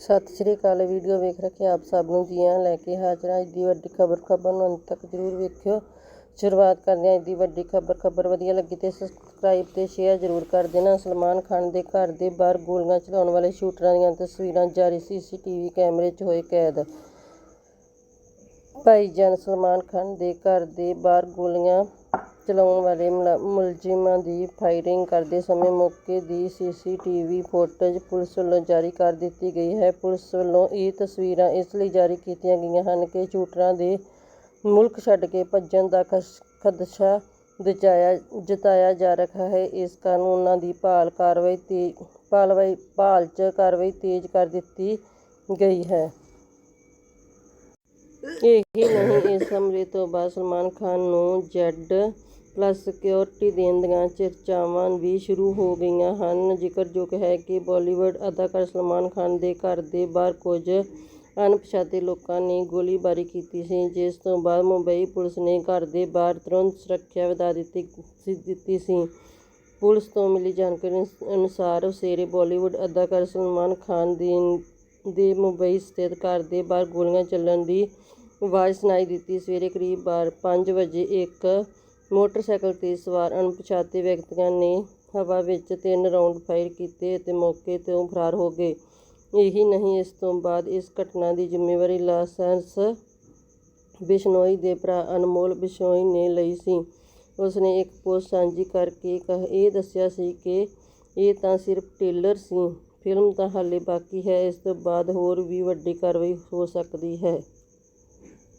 ਸਤਿ ਸ਼੍ਰੀ ਅਕਾਲ ਵੀਡੀਓ ਵੇਖ ਰੱਖੇ ਆਪ ਸਭ ਨੂੰ ਜੀ ਆਇਆਂ ਲੈ ਕੇ ਹਾਜ਼ਰ ਹਾਂ। ਅੱਜ ਦੀ ਵੱਡੀ ਖਬਰ ਖਬਰ ਨੂੰ ਅੰਤ ਤੱਕ ਜ਼ਰੂਰ ਵੇਖਿਓ। ਸ਼ੁਰੂਆਤ ਕਰਦੇ ਹਾਂ। ਅੱਜ ਦੀ ਵੱਡੀ ਖਬਰ ਖਬਰ ਵਧੀਆ ਲੱਗੀ ਤੇ ਸਬਸਕ੍ਰਾਈਬ ਤੇ ਸ਼ੇਅਰ ਜ਼ਰੂਰ ਕਰ ਦੇਣਾ। ਸਲਮਾਨ ਖਾਨ ਦੇ ਘਰ ਦੇ ਬਾਹਰ ਗੋਲੀਆਂ ਚਲਾਉਣ ਵਾਲੇ ਸ਼ੂਟਰਾਂ ਦੀਆਂ ਤਸਵੀਰਾਂ ਜਾਰੀ ਸੀਸੀਟੀਵੀ ਕੈਮਰੇ 'ਚ ਹੋਏ ਕੈਦ। ਭਾਈਜਾਨ ਸਲਮਾਨ ਖਾਨ ਦੇ ਘਰ ਦੇ ਬਾਹਰ ਗੋਲੀਆਂ ਚਲਾਉਣ ਵਾਲੇ ਮੁਲਾ- ਮੁਲਜ਼ਮਾਂ ਦੀ ਫਾਇਰਿੰਗ ਕਰਦੇ ਸਮੇਂ ਮੌਕੇ ਦੀ ਸੀਸੀਟੀਵੀ ਫੁਟੇਜ ਪੁਲਿਸ ਵੱਲੋਂ ਜਾਰੀ ਕਰ ਦਿੱਤੀ ਗਈ ਹੈ। ਪੁਲਿਸ ਵੱਲੋਂ ਇਹ ਤਸਵੀਰਾਂ ਇਸ ਲਈ ਜਾਰੀ ਕੀਤੀਆਂ ਗਈਆਂ ਹਨ ਕਿ ਸ਼ੂਟਰਾਂ ਦੇ ਮੁਲਕ ਛੱਡ ਕੇ ਭੱਜਣ ਦਾ ਖਸ- ਖਦਸ਼ਾ ਦਜਾਇਆ ਜਤਾਇਆ ਜਾ ਰਿਹਾ ਹੈ। ਇਸ ਕਾਰਨ ਉਹਨਾਂ ਦੀ ਭਾਲ ਕਾਰਵਾਈ ਤੇ, ਭਾਲਵਾਈ, ਭਾਲ 'ਚ ਕਾਰਵਾਈ ਤੇਜ਼ ਕਰ ਦਿੱਤੀ ਗਈ ਹੈ। ਇਹੀ ਨਹੀਂ ਇਸ ਹਮਲੇ ਤੋਂ ਬਾਅਦ ਸਲਮਾਨ ਖਾਨ ਨੂੰ ਜ਼ੈਡ ਪਲੱਸ ਸਿਕਿਉਰਿਟੀ ਦੇਣ ਦੀਆਂ ਚਰਚਾਵਾਂ ਵੀ ਸ਼ੁਰੂ ਹੋ ਗਈਆਂ ਹਨ। ਜ਼ਿਕਰਯੋਗ ਹੈ ਕਿ ਬਾਲੀਵੁੱਡ ਅਦਾਕਾਰ ਸਲਮਾਨ ਖਾਨ ਦੇ ਘਰ ਦੇ ਬਾਹਰ ਕੁਝ ਅਣਪਛਾਤੇ ਲੋਕਾਂ ਨੇ ਗੋਲੀਬਾਰੀ ਕੀਤੀ ਸੀ, ਜਿਸ ਤੋਂ ਬਾਅਦ ਮੁੰਬਈ ਪੁਲਿਸ ਨੇ ਘਰ ਦੇ ਬਾਹਰ ਤੁਰੰਤ ਸੁਰੱਖਿਆ ਵਧਾ ਦਿੱਤੀ ਸੀ ਦਿੱਤੀ ਸੀ। ਪੁਲਿਸ ਤੋਂ ਮਿਲੀ ਜਾਣਕਾਰੀ ਅਨੁਸਾਰ ਉਸੇਰੇ ਬਾਲੀਵੁੱਡ ਅਦਾਕਾਰ ਸਲਮਾਨ ਖਾਨ ਦੀ ਦੇ ਮੁੰਬਈ ਸਥਿਤ ਘਰ ਦੇ ਬਾਹਰ ਗੋਲੀਆਂ ਚੱਲਣ ਦੀ ਆਵਾਜ਼ ਸੁਣਾਈ ਦਿੱਤੀ। ਸਵੇਰੇ ਕਰੀਬ ਬਾਰ 5 ਵਜੇ ਇੱਕ ਮੋਟਰਸਾਈਕਲ ਤੇ ਸਵਾਰ ਅਣਪਛਾਤੇ ਵਿਅਕਤੀਆਂ ਨੇ ਹਵਾ ਵਿੱਚ ਤਿੰਨ ਰਾਉਂਡ ਫਾਇਰ ਕੀਤੇ ਅਤੇ ਮੌਕੇ ਤੋਂ ਫਰਾਰ ਹੋ ਗਏ। ਇਹੀ ਨਹੀਂ, ਇਸ ਤੋਂ ਬਾਅਦ ਇਸ ਘਟਨਾ ਦੀ ਜ਼ਿੰਮੇਵਾਰੀ ਲਾਇਸੈਂਸ ਬਿਸ਼ਨੋਈ ਦੇ ਭਰਾ ਅਨਮੋਲ ਬਿਸ਼ਨੋਈ ਨੇ ਲਈ ਸੀ। ਉਸ ਨੇ ਇੱਕ ਪੋਸਟ ਸਾਂਝੀ ਕਰਕੇ ਕਹ ਇਹ ਦੱਸਿਆ ਸੀ ਕਿ ਇਹ ਤਾਂ ਸਿਰਫ ਟੇਲਰ ਸੀ। ਫਿਲਮ ਤਾਂ ਹਾਲੇ ਬਾਕੀ ਹੈ, ਇਸ ਤੋਂ ਬਾਅਦ ਹੋਰ ਵੀ ਵੱਡੀ ਕਾਰਵਾਈ ਹੋ ਸਕਦੀ ਹੈ।